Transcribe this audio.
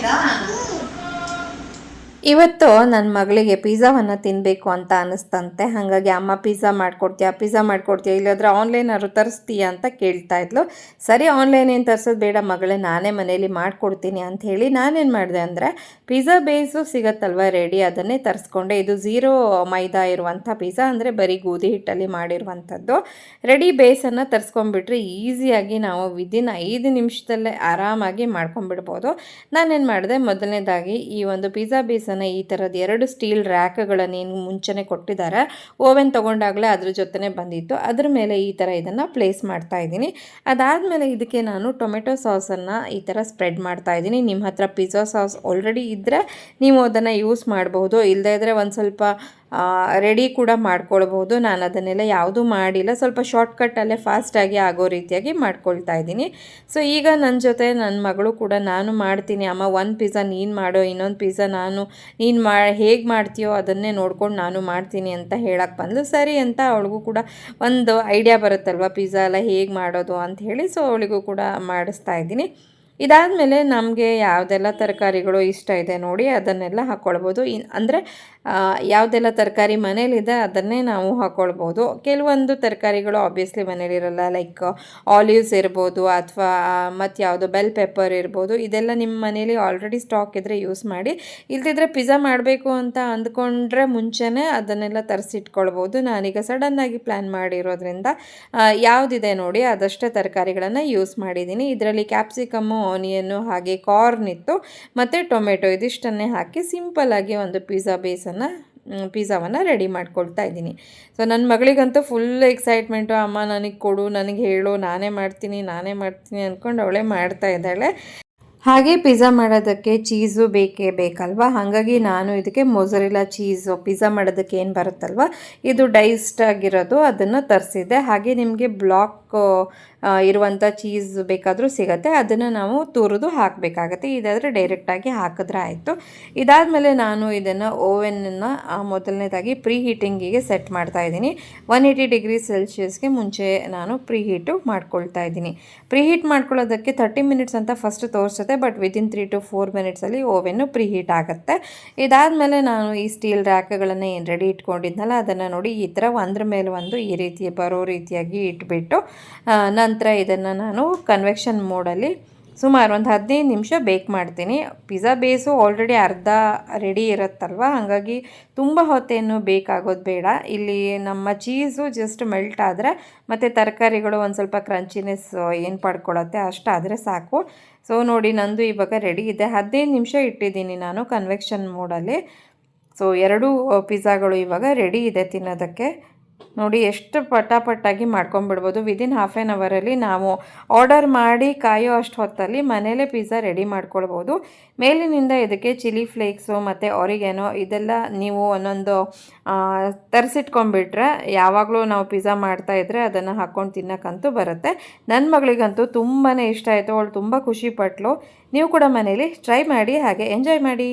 ಆಯ್ತಾ ಇವತ್ತು ನನ್ನ ಮಗಳಿಗೆ ಪಿಜ್ಜಾವನ್ನು ತಿನ್ನಬೇಕು ಅಂತ ಅನ್ನಿಸ್ತಂತೆ ಹಾಗಾಗಿ ಅಮ್ಮ ಪಿಜ್ಜಾ ಮಾಡ್ಕೊಡ್ತೀಯಾ ಪಿಜ್ಜಾ ಮಾಡ್ಕೊಡ್ತೀಯಾ, ಇಲ್ಲಾಂದ್ರೆ ಆನ್ಲೈನಾದ್ರು ತರಿಸ್ತೀಯಾ ಅಂತ ಕೇಳ್ತಾ ಇದ್ಲು. ಸರಿ ಆನ್ಲೈನ್ ಏನು ತರಿಸೋದು ಬೇಡ, ಮಗಳೇ ನಾನೇ ಮನೇಲಿ ಮಾಡ್ಕೊಡ್ತೀನಿ ಅಂತ ಹೇಳಿ ನಾನೇನು ಮಾಡಿದೆ ಅಂದರೆ ಪಿಜ್ಜಾ ಬೇಸು ಸಿಗತ್ತಲ್ವ ರೆಡಿ ಅದನ್ನೇ ತರಿಸ್ಕೊಂಡೆ. ಇದು ಝೀರೋ ಮೈದಾ ಇರುವಂಥ ಪಿಜ್ಜಾ ಅಂದರೆ ಬರೀ ಗೋಧಿ ಹಿಟ್ಟಲ್ಲಿ ಮಾಡಿರುವಂಥದ್ದು. ರೆಡಿ ಬೇಸನ್ನು ತರಿಸ್ಕೊಂಡ್ಬಿಟ್ರೆ ಈಸಿಯಾಗಿ ನಾವು ವಿದಿನ್ ಐದು ನಿಮಿಷದಲ್ಲೇ ಆರಾಮಾಗಿ ಮಾಡ್ಕೊಂಡ್ಬಿಡ್ಬೋದು. ನಾನೇನು ಮಾಡಿದೆ, ಮೊದಲನೇದಾಗಿ ಈ ಒಂದು ಪಿಜ್ಜಾ ಬೇಸನ್ನು ಈ ಥರದ ಎರಡು ಸ್ಟೀಲ್ ರ್ಯಾಕ್ಗಳನ್ನು ಏನು ಮುಂಚೆನೇ ಕೊಟ್ಟಿದ್ದಾರೆ ಓವೆನ್ ತೊಗೊಂಡಾಗಲೇ ಅದ್ರ ಜೊತೆನೇ ಬಂದಿತ್ತು. ಅದ್ರ ಮೇಲೆ ಈ ಥರ ಇದನ್ನು ಪ್ಲೇಸ್ ಮಾಡ್ತಾ ಇದ್ದೀನಿ. ಅದಾದಮೇಲೆ ಇದಕ್ಕೆ ನಾನು ಟೊಮೆಟೊ ಸಾಸನ್ನು ಈ ಥರ ಸ್ಪ್ರೆಡ್ ಮಾಡ್ತಾ ಇದ್ದೀನಿ. ನಿಮ್ಮ ಹತ್ರ ಪಿಜ್ಜಾ ಸಾಸ್ ಆಲ್ರೆಡಿ ಇದ್ದರೆ ನೀವು ಅದನ್ನು ಯೂಸ್ ಮಾಡಬಹುದು ಇಲ್ಲದೇ ಇದ್ದರೆ ಒಂದು ಸ್ವಲ್ಪ ರೆಡಿ ಕೂಡ ಮಾಡ್ಕೊಳ್ಬೋದು ನಾನು ಅದನ್ನೆಲ್ಲ ಯಾವುದೂ ಮಾಡಿಲ್ಲ. ಸ್ವಲ್ಪ ಶಾರ್ಟ್ಕಟ್ಟಲ್ಲೇ ಫಾಸ್ಟಾಗಿ ಆಗೋ ರೀತಿಯಾಗಿ ಮಾಡ್ಕೊಳ್ತಾ ಇದ್ದೀನಿ. ಸೊ ಈಗ ನನ್ನ ಜೊತೆ ನನ್ನ ಮಗಳು ಕೂಡ ನಾನು ಮಾಡ್ತೀನಿ. ಅಮ್ಮ, ಒಂದು ಪಿಜ್ಜಾ ನೀನು ಮಾಡೋ, ಇನ್ನೊಂದು ಪಿಜ್ಜಾ ನಾನು, ನೀನು ಮಾ, ಹೇಗೆ ಮಾಡ್ತೀಯೋ ಅದನ್ನೇ ನೋಡ್ಕೊಂಡು ನಾನು ಮಾಡ್ತೀನಿ ಅಂತ ಹೇಳಕ್ಕೆ ಬಂದು ಸರಿ ಅಂತ ಅವಳಿಗೂ ಕೂಡ ಒಂದು ಐಡಿಯಾ ಬರುತ್ತಲ್ವ? ಪಿಜ್ಜಾ ಎಲ್ಲ ಹೇಗೆ ಮಾಡೋದು ಅಂತ ಹೇಳಿ. ಸೊ ಅವಳಿಗೂ ಕೂಡ ಮಾಡಿಸ್ತಾ ಇದ್ದೀನಿ. ಇದಾದಮೇಲೆ ನಮಗೆ ಯಾವುದೆಲ್ಲ ತರಕಾರಿಗಳು ಇಷ್ಟ ಇದೆ ನೋಡಿ ಅದನ್ನೆಲ್ಲ ಹಾಕ್ಕೊಳ್ಬೋದು ಇನ್ ಅಂದರೆ ಯಾವುದೆಲ್ಲ ತರಕಾರಿ ಮನೇಲಿದೆ ಅದನ್ನೇ ನಾವು ಹಾಕ್ಕೊಳ್ಬೋದು ಕೆಲವೊಂದು ತರಕಾರಿಗಳು ಆಬ್ವಿಯಸ್ಲಿ ಮನೇಲಿರಲ್ಲ ಲೈಕ್ ಆಲಿವ್ಸ್ ಇರ್ಬೋದು ಅಥವಾ ಮತ್ತು ಯಾವುದು ಬೆಲ್ ಪೆಪ್ಪರ್ ಇರ್ಬೋದು. ಇದೆಲ್ಲ ನಿಮ್ಮ ಮನೇಲಿ ಆಲ್ರೆಡಿ ಸ್ಟಾಕ್ ಇದ್ದರೆ ಯೂಸ್ ಮಾಡಿ, ಇಲ್ದಿದ್ರೆ ಪಿಜ್ಜಾ ಮಾಡಬೇಕು ಅಂತ ಅಂದ್ಕೊಂಡ್ರೆ ಮುಂಚೆನೇ ಅದನ್ನೆಲ್ಲ ತರಿಸಿಟ್ಕೊಳ್ಬೋದು. ನಾನೀಗ ಸಡನ್ನಾಗಿ ಪ್ಲ್ಯಾನ್ ಮಾಡಿರೋದ್ರಿಂದ ಯಾವುದಿದೆ ನೋಡಿ ಅದಷ್ಟೇ ತರಕಾರಿಗಳನ್ನು ಯೂಸ್ ಮಾಡಿದ್ದೀನಿ. ಇದರಲ್ಲಿ ಕ್ಯಾಪ್ಸಿಕಮ್ಮು ಆನಿಯನ್ನು ಹಾಗೆ ಕಾರ್ನ್ ಇತ್ತು. ಮತ್ತು ಟೊಮೆಟೊ ಇದಿಷ್ಟನ್ನೇ ಹಾಕಿ ಸಿಂಪಲ್ಲಾಗಿ ಒಂದು ಪಿಜ್ಜಾ ಬೇಸನ್ನು ಪಿಜ್ಜಾವನ್ನು ರೆಡಿ ಮಾಡ್ಕೊಳ್ತಾ ಇದ್ದೀನಿ. ಸೊ ನನ್ನ ಮಗಳಿಗಂತೂ ಫುಲ್ ಎಕ್ಸೈಟ್ಮೆಂಟು ಅಮ್ಮ ನನಗೆ ಕೊಡು, ನನಗೆ ಹೇಳು, ನಾನೇ ಮಾಡ್ತೀನಿ ನಾನೇ ಮಾಡ್ತೀನಿ ಅಂದ್ಕೊಂಡು ಅವಳೇ ಮಾಡ್ತಾ ಇದ್ದಾಳೆ. ಹಾಗೆ ಪಿಜ್ಜಾ ಮಾಡೋದಕ್ಕೆ ಚೀಸು ಬೇಕೇ ಬೇಕಲ್ವಾ? ಹಾಗಾಗಿ ನಾನು ಇದಕ್ಕೆ ಮೊಸರಿಲ್ಲ ಚೀಸು, ಪಿಜ್ಜಾ ಮಾಡೋದಕ್ಕೆ ಏನು ಬರುತ್ತಲ್ವ? ಇದು ಡೈಸ್ಡ್ ಆಗಿರೋದು, ಅದನ್ನು ತರಿಸಿದ್ದೆ. ಹಾಗೆ ನಿಮಗೆ ಬ್ಲಾಕ್ ಇರುವಂಥ ಚೀಸ್ ಬೇಕಾದರೂ ಸಿಗುತ್ತೆ. ಅದನ್ನು ನಾವು ತುರಿದು ಹಾಕಬೇಕಾಗತ್ತೆ. ಇದಾದರೆ ಡೈರೆಕ್ಟಾಗಿ ಹಾಕಿದ್ರೆ ಆಯಿತು. ಇದಾದಮೇಲೆ ನಾನು ಇದನ್ನು ಓವೆನನ್ನು ಮೊದಲನೇದಾಗಿ ಪ್ರೀ ಹೀಟಿಂಗಿಗೆ ಸೆಟ್ ಮಾಡ್ತಾ ಇದ್ದೀನಿ. ಒನ್ ಏಯ್ಟಿ ಡಿಗ್ರಿ ಸೆಲ್ಸಿಯಸ್ಗೆ ಮುಂಚೆ ನಾನು ಪ್ರೀ ಹೀಟು ಮಾಡ್ಕೊಳ್ತಾ ಇದ್ದೀನಿ. ಪ್ರೀ ಹೀಟ್ ಮಾಡ್ಕೊಳ್ಳೋದಕ್ಕೆ ತರ್ಟಿ ಮಿನಿಟ್ಸ್ ಅಂತ ಫಸ್ಟ್ ತೋರಿಸುತ್ತೆ but within three to four ಮಿನಿಟ್ಸಲ್ಲಿ ಓವೆನ್ನು ಪ್ರೀ ಹೀಟ್ ಆಗುತ್ತೆ. ಇದಾದಮೇಲೆ ನಾನು ಈ ಸ್ಟೀಲ್ ರ್ಯಾಕ್ಗಳನ್ನು ಏನು ರೆಡಿ ಇಟ್ಕೊಂಡಿದ್ನಲ್ಲ, ಅದನ್ನು ನೋಡಿ ಈ ಥರ ಒಂದ್ರ ಮೇಲೆ ಒಂದು ಈ ರೀತಿ, ಬರೋ ರೀತಿಯಾಗಿ ಇಟ್ಬಿಟ್ಟು ನಂತರ ಇದನ್ನು ನಾನು ಕನ್ವೆಕ್ಷನ್ ಮೋಡಲ್ಲಿ ಸುಮಾರು ಒಂದು ಹದಿನೈದು ನಿಮಿಷ ಬೇಕ್ ಮಾಡ್ತೀನಿ. ಪಿಜ್ಜಾ ಬೇಸು ಆಲ್ರೆಡಿ ಅರ್ಧ ರೆಡಿ ಇರುತ್ತಲ್ವ? ಹಾಗಾಗಿ ತುಂಬ ಹೊತ್ತೇನು ಬೇಕಾಗೋದು ಬೇಡ. ಇಲ್ಲಿ ನಮ್ಮ ಚೀಸು ಜಸ್ಟ್ ಮೆಲ್ಟ್ ಆದರೆ ಮತ್ತು ತರಕಾರಿಗಳು ಒಂದು ಸ್ವಲ್ಪ ಕ್ರಂಚಿನೆಸ್ ಏನು ಪಡ್ಕೊಳ್ಳುತ್ತೆ ಅಷ್ಟಾದರೆ ಸಾಕು. ಸೊ ನೋಡಿ ನಂದು ಇವಾಗ ರೆಡಿ ಇದೆ. ಹದಿನೈದು ನಿಮಿಷ ಇಟ್ಟಿದ್ದೀನಿ ನಾನು ಕನ್ವೆಕ್ಷನ್ ಮೋಡಲ್ಲಿ ಸೊ ಎರಡೂ ಪಿಜ್ಜಾಗಳು ಇವಾಗ ರೆಡಿ ಇದೆ ತಿನ್ನೋದಕ್ಕೆ. ನೋಡಿ ಎಷ್ಟು ಪಟಾಪಟ್ಟಾಗಿ ಮಾಡ್ಕೊಂಬಿಡ್ಬೋದು ವಿದಿನ್ ಹಾಫ್ ಆ್ಯನ್ ಅವರಲ್ಲಿ ನಾವು ಆರ್ಡರ್ ಮಾಡಿ ಕಾಯೋ ಅಷ್ಟು ಹೊತ್ತಲ್ಲಿ ಮನೇಲೇ ಪಿಜ್ಜಾ ರೆಡಿ ಮಾಡ್ಕೊಳ್ಬೋದು. ಮೇಲಿನಿಂದ ಇದಕ್ಕೆ ಚಿಲ್ಲಿ ಫ್ಲೇಕ್ಸು ಮತ್ತು ಆರಿಗೇನೋ ಇದೆಲ್ಲ ನೀವು ಒಂದೊಂದು ತರಿಸಿಟ್ಕೊಂಡ್ಬಿಟ್ರೆ ಯಾವಾಗಲೂ ನಾವು ಪಿಜ್ಜಾ ಮಾಡ್ತಾ ಇದ್ದರೆ ಅದನ್ನು ಹಾಕ್ಕೊಂಡು ತಿನ್ನೋಕ್ಕಂತೂ ಬರುತ್ತೆ. ನನ್ನ ಮಗಳಿಗಂತೂ ತುಂಬಾ ಇಷ್ಟ ಆಯಿತು. ಅವಳು ತುಂಬ ಖುಷಿಪಟ್ಲು ನೀವು ಕೂಡ ಮನೇಲಿ ಟ್ರೈ ಮಾಡಿ, ಹಾಗೆ ಎಂಜಾಯ್ ಮಾಡಿ.